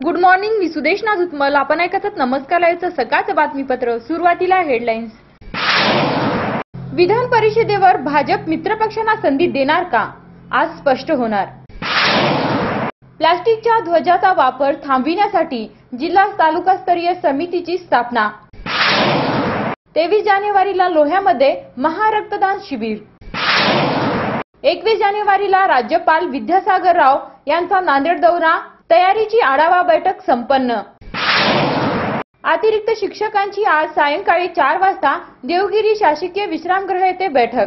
Good morning मी सुदेश नाजुतमल आपण ऐकतात नमस्कार लाईव्हचं सकाळचं बातमीपत्र. सुरुवातीला हेडलाईन्स विधान परिषदेवर भाजप मित्रपक्षांना संधी देणार का? आज स्पष्ट होणार. प्लास्टिकच्या ध्वजाचा वापर थांबविण्यासाठी जिल्हा तालुकास्तरीय समितीची स्थापना. तेवीस जानेवारीला लोह्यामध्ये महारक्तदान शिबिर. एकवीस जानेवारीला राज्यपाल विद्यासागर राव यांचा नांदेड दौरा. तयारीची आढावा बैठक संपन्न. अतिरिक्त शिक्षकांची आज सायंकाळी चार वाजता देवगिरी शासकीय विश्रामगृह येथे बैठक.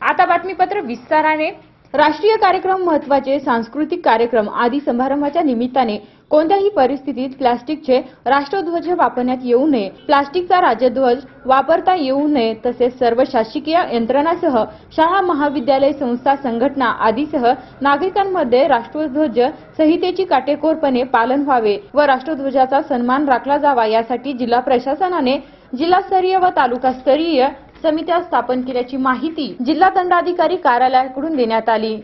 आता बातमीपत्र विस्ताराने. राष्ट्रीय कार्यक्रम महत्त्वाचे सांस्कृतिक कार्यक्रम आदी समारंभाच्या निमित्ताने कोणत्याही परिस्थितीत प्लास्टिकचे राष्ट्रध्वज वापरण्यात येऊ नये. प्लास्टिकचा राज्यध्वज वापरता येऊ नये तसेच सर्व शासकीय यंत्रणासह शाळा महाविद्यालय संस्था संघटना आदीसह नागरिकांमध्ये राष्ट्रध्वज संहितेची काटेकोरपणे पालन व्हावे व राष्ट्रध्वजाचा सन्मान राखला जावा यासाठी जिल्हा प्रशासनाने जिल्हास्तरीय व तालुकास्तरीय समित्या स्थापन केल्याची माहिती जिल्हा दंडाधिकारी कार्यालयाकडून देण्यात आली.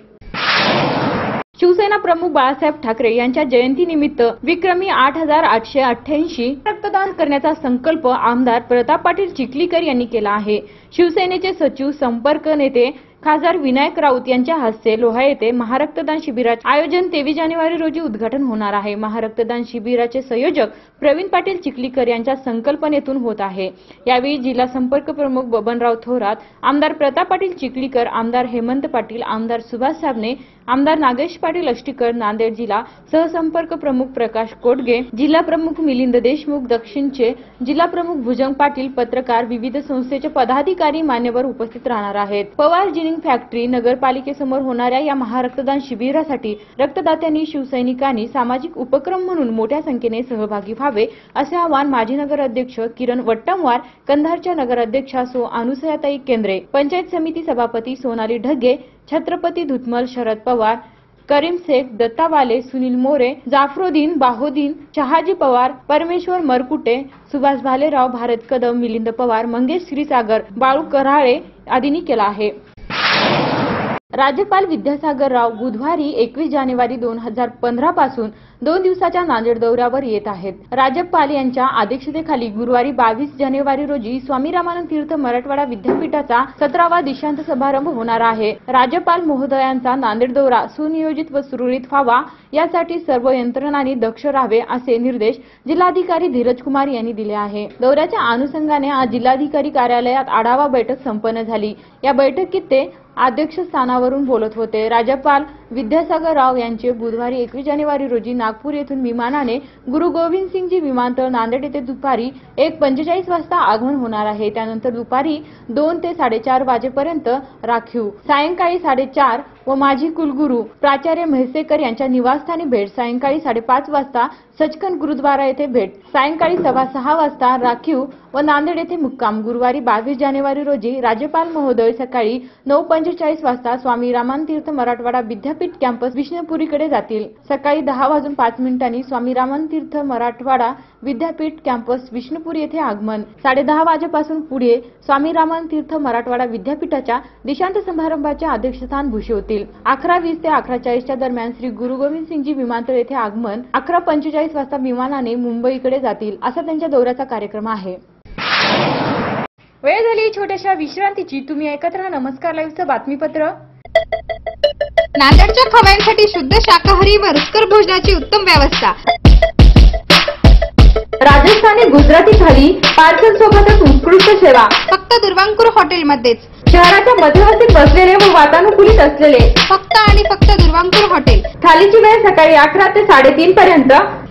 शिवसेना प्रमुख बाळासाहेब ठाकरे यांच्या जयंतीनिमित्त विक्रमी आठ हजार आठशे अठ्ठ्याऐंशी रक्तदान करण्याचा संकल्प आमदार प्रताप पाटील चिखलीकर यांनी केला आहे. शिवसेनेचे सचिव संपर्क नेते खासदार विनायक राऊत यांच्या हस्ते लोहा येथे महारक्तदान शिबिराचे आयोजन तेवीस जानेवारी रोजी उद्घाटन होणार आहे. महारक्तदान शिबिराचे संयोजक प्रवीण पाटील चिखलीकर यांच्या संकल्पनेतून होत आहे. यावेळी जिल्हा संपर्क प्रमुख बबनराव थोरात आमदार प्रताप पाटील चिखलीकर आमदार हेमंत पाटील आमदार सुभाष साबणे आमदार नागेश पाटील अष्टीकर नांदेड जिल्हा सहसंपर्क प्रमुख प्रकाश कोटगे जिल्हा प्रमुख मिलिंद देशमुख दक्षिणचे जिल्हा प्रमुख भुजंग पाटील पत्रकार विविध संस्थेचे पदाधिकारी मान्यवर उपस्थित राहणार आहेत. पवार जिनिंग फॅक्टरी नगरपालिकेसमोर होणाऱ्या या महारक्तदान शिबिरासाठी रक्तदात्यांनी शिवसैनिकांनी सामाजिक उपक्रम म्हणून मोठ्या संख्येने सहभागी व्हावे असे आवाहन माजी नगराध्यक्ष किरण वट्टमवार कंधारच्या नगराध्यक्षा सो अनुसयाताई केंद्रे पंचायत समिती सभापती सोनाली ढगे छत्रपती धुतमल शरद पवार करीम शेख दत्तावाले सुनील मोरे जाफरोदीन बाहोदीन शहाजी पवार परमेश्वर मरकुटे सुभाष भालेराव भारत कदम मिलिंद पवार मंगेश श्रीसागर बाळू कराळे आदींनी केला आहे. राज्यपाल विद्यासागर राव बुधवारी एकवीस जानेवारी दोन हजार पंधरा पासून दोन दिवसाच्या नांदेड दौऱ्यावर येत आहेत. राज्यपाल यांच्या अध्यक्षतेखाली गुरुवारी बावीस जानेवारी रोजी स्वामी रामानंद तीर्थ मराठवाडा विद्यापीठाचा सतरावा दीक्षांत समारंभ होणार आहे. राज्यपाल महोदयांचा नांदेड दौरा सुनियोजित व सुरळीत व्हावा यासाठी सर्व यंत्रणांनी दक्ष राहावे असे निर्देश जिल्हाधिकारी धीरज कुमार यांनी दिले आहे. दौऱ्याच्या अनुषंगाने आज जिल्हाधिकारी कार्यालयात आढावा बैठक संपन्न झाली. या बैठकीत ते अध्यक्ष स्थानावरून बोलत होते. राज्यपाल विद्यासागर राव यांचे बुधवारी एकवीस जानेवारी रोजी नागपूर येथून विमानाने गुरु गोविंद सिंगजी विमानतळ नांदेड येथे दुपारी एक पंचेचाळीस वाजता आगमन होणार आहे. त्यानंतर दुपारी दोन ते साडेचार वाजेपर्यंत राखीव. सायंकाळी साडेचार व माजी कुलगुरू प्राचार्य म्हैसेकर यांच्या निवासस्थानी भेट. सायंकाळी साडेपाच वाजता सचखंड गुरुद्वारा येथे भेट. सायंकाळी सव्वा सहा वाजता राखीव व नांदेड येथे मुक्काम. गुरुवारी बावीस जानेवारी रोजी राज्यपाल महोदय सकाळी नऊ पंचेचाळीस वाजता स्वामी रामानतीर्थ मराठवाडा विद्यापीठ कॅम्पस विष्णुपुरीकडे जातील. सकाळी दहा वाजून पाच मिनिटांनी स्वामी रामानतीर्थ मराठवाडा विद्यापीठ कॅम्पस विष्णुपूर येथे आगमन. साडेदहा वाजेपासून पुढे स्वामी रामानतीर्थ मराठवाडा विद्यापीठाच्या दीक्षांत समारंभाचे अध्यक्षस्थान भूषवतील अकरा वीस ते अकरा चाळीसच्या दरम्यान श्री गुरु गोविंद सिंगजी विमानतळ येथे आगमन. अकरा पंचेचाळीस वाजता विमानाने मुंबईकडे जातील असा त्यांच्या दौऱ्याचा कार्यक्रम आहे. वेळ झाली छोट्याशा विश्रांतीची. तुम्ही ऐकत राहा नमस्कार लाईव्हचं बातमीपत्र. नांदेडच्या खवयांसाठी शुद्ध शाकाहारी व रुचकर भोजनाची उत्तम व्यवस्था. राजस्थानी गुजराती थाली पार्सल सोबतच उत्कृष्ट सेवा. फक्त दुर्वांकुर हॉटेलमध्येच. शहराच्या मध्यवर्ती बसलेले व वातानुकूलित असलेले. फक्त आणि फक्त दुर्वांकुर हॉटेल. थालीची वेळ सकाळी अकरा ते साडेतीन पर्यंत.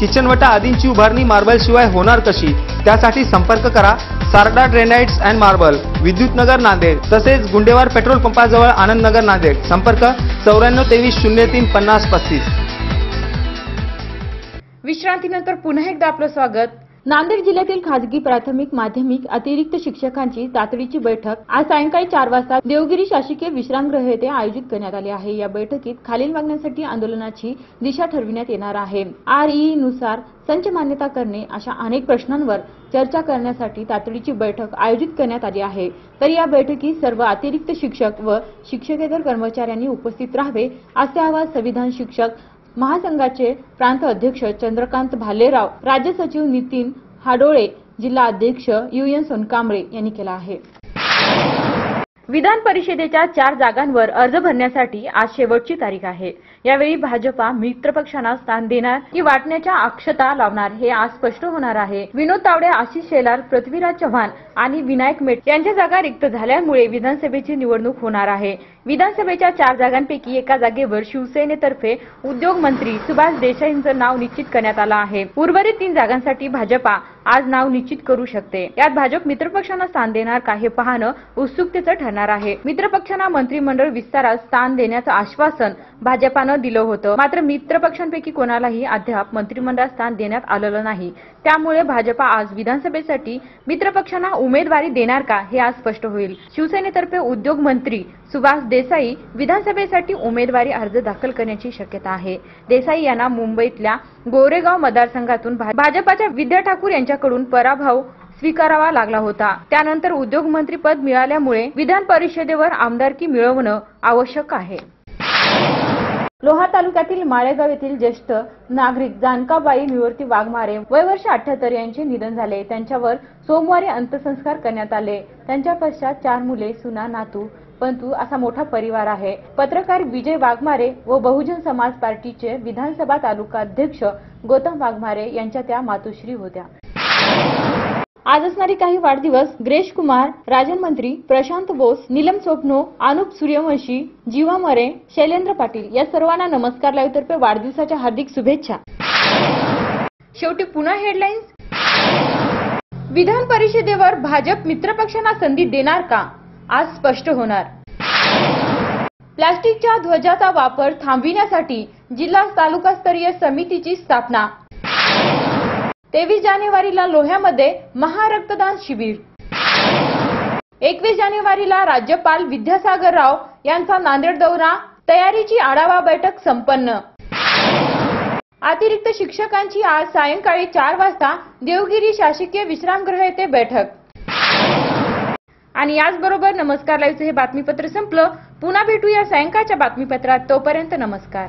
किचनवटा आदींची उभारणी मार्बल शिवाय होणार कशी? त्यासाठी संपर्क करा Sarda granites and marble Vidyutnagar Nanded तसेच गुंडेवार पेट्रोल पंपाजवळ आनंदनगर नांदेड. संपर्क चौऱ्याण्णव तेवीस शून्य तीन पन्नास पस्तीस. विश्रांतीनंतर पुन्हा एकदा आपलं स्वागत. नांदेड जिल्ह्यातील खाजगी प्राथमिक माध्यमिक अतिरिक्त शिक्षकांची तातडीची बैठक आज सायंकाळी चार वाजता देवगिरी शासकीय विश्रामगृह येथे आयोजित करण्यात आली आहे. या बैठकीत खालील मागण्यांसाठी आंदोलनाची दिशा ठरविण्यात येणार आहे. आर ई नुसार संच मान्यता करणे अशा अनेक प्रश्नांवर चर्चा करण्यासाठी तातडीची बैठक आयोजित करण्यात आली आहे. तर या बैठकीत सर्व अतिरिक्त शिक्षक व शिक्षकेतर कर्मचाऱ्यांनी उपस्थित राहावे असे आवाहन संविधान शिक्षक महासंघाचे प्रांत अध्यक्ष चंद्रकांत भालेराव राज्य सचिव नितीन हाडोळे जिल्हा अध्यक्ष यू एन सोनकांबळे यांनी केला आहे. विधान परिषदेच्या चार जागांवर अर्ज भरण्यासाठी आज शेवटची तारीख आहे. यावेळी भाजपा मित्रपक्षांना स्थान देणार की वाटण्याच्या अक्षता लावणार हे आज स्पष्ट होणार आहे. विनोद तावडे आशिष शेलार पृथ्वीराज चव्हाण आणि विनायक मेट यांच्या जागा रिक्त झाल्यामुळे विधानसभेची निवडणूक होणार आहे. विधानसभेच्या चार जागांपैकी एका जागेवर शिवसेनेतर्फे उद्योग मंत्री सुभाष देसाईंचं नाव निश्चित करण्यात आलं आहे. उर्वरित तीन जागांसाठी भाजपा आज नाव निश्चित करू शकते. यात भाजप मित्रपक्षांना स्थान देणार का हे पाहणं उत्सुकतेचं ठरणार आहे. मित्रपक्षांना मंत्रिमंडळ विस्तारात स्थान देण्याचं आश्वासन भाजपानं दिलं होतं. मात्र मित्रपक्षांपैकी कोणालाही अद्याप मंत्रिमंडळात स्थान देण्यात आलेलं नाही. त्यामुळे भाजपा आज विधानसभेसाठी मित्रपक्षांना उमेदवारी देणार का हे आज स्पष्ट होईल. शिवसेनेतर्फे उद्योग मंत्री सुभाष देसाई विधानसभेसाठी उमेदवारी अर्ज दाखल करण्याची शक्यता आहे. देसाई यांना मुंबईतल्या गोरेगाव मतदारसंघातून भा- भाजपाच्या विद्या ठाकूर यांच्याकडून पराभव स्वीकारावा लागला होता. त्यानंतर उद्योगमंत्री पद मिळाल्यामुळे विधान परिषदेवर आमदारकी मिळवणं आवश्यक आहे. लोहा तालुक्यातील माळेगाव येथील ज्येष्ठ नागरिक जानकाबाई निवृत्ती वाघमारे वय वर्ष अठ्याहत्तर यांचे निधन झाले. त्यांच्यावर सोमवारी अंत्यसंस्कार करण्यात आले. त्यांच्या पश्चात चार मुले सुना नातू पंतू असा मोठा परिवार आहे. पत्रकार विजय वाघमारे व बहुजन समाज पार्टीचे विधानसभा तालुका अध्यक्ष गौतम वाघमारे यांच्या त्या मातोश्री होत्या. आज असणारी काही वाढदिवस ग्रेश कुमार राजन मंत्री प्रशांत बोस नीलम स्वप्नो अनुप सूर्यवंशी जीवा मरे शैलेंद्र पाटील या सर्वांना नमस्कार लाईव्हतर्फे वाढदिवसाच्या हार्दिक शुभेच्छा. शेवटी पुन्हा हेडलाईन्स विधान परिषदेवर भाजप मित्रपक्षांना संधी देणार का? आज स्पष्ट होणार. प्लास्टिकच्या ध्वजाचा वापर थांबविण्यासाठी जिल्हा तालुकास्तरीय समितीची स्थापना. तेवीस जानेवारीला लोह्यामध्ये महारक्तदान शिबिर. एकवीस जानेवारीला राज्यपाल विद्यासागर राव यांचा नांदेड दौरा तयारीची आढावा बैठक संपन्न. अतिरिक्त शिक्षकांची आज सायंकाळी चार वाजता देवगिरी शासकीय विश्रामगृह येथे बैठक. आणि याचबरोबर नमस्कार लाईव्हचं हे बातमीपत्र संपलं. पुन्हा भेटूया सायंकाळच्या बातमीपत्रात. तोपर्यंत नमस्कार.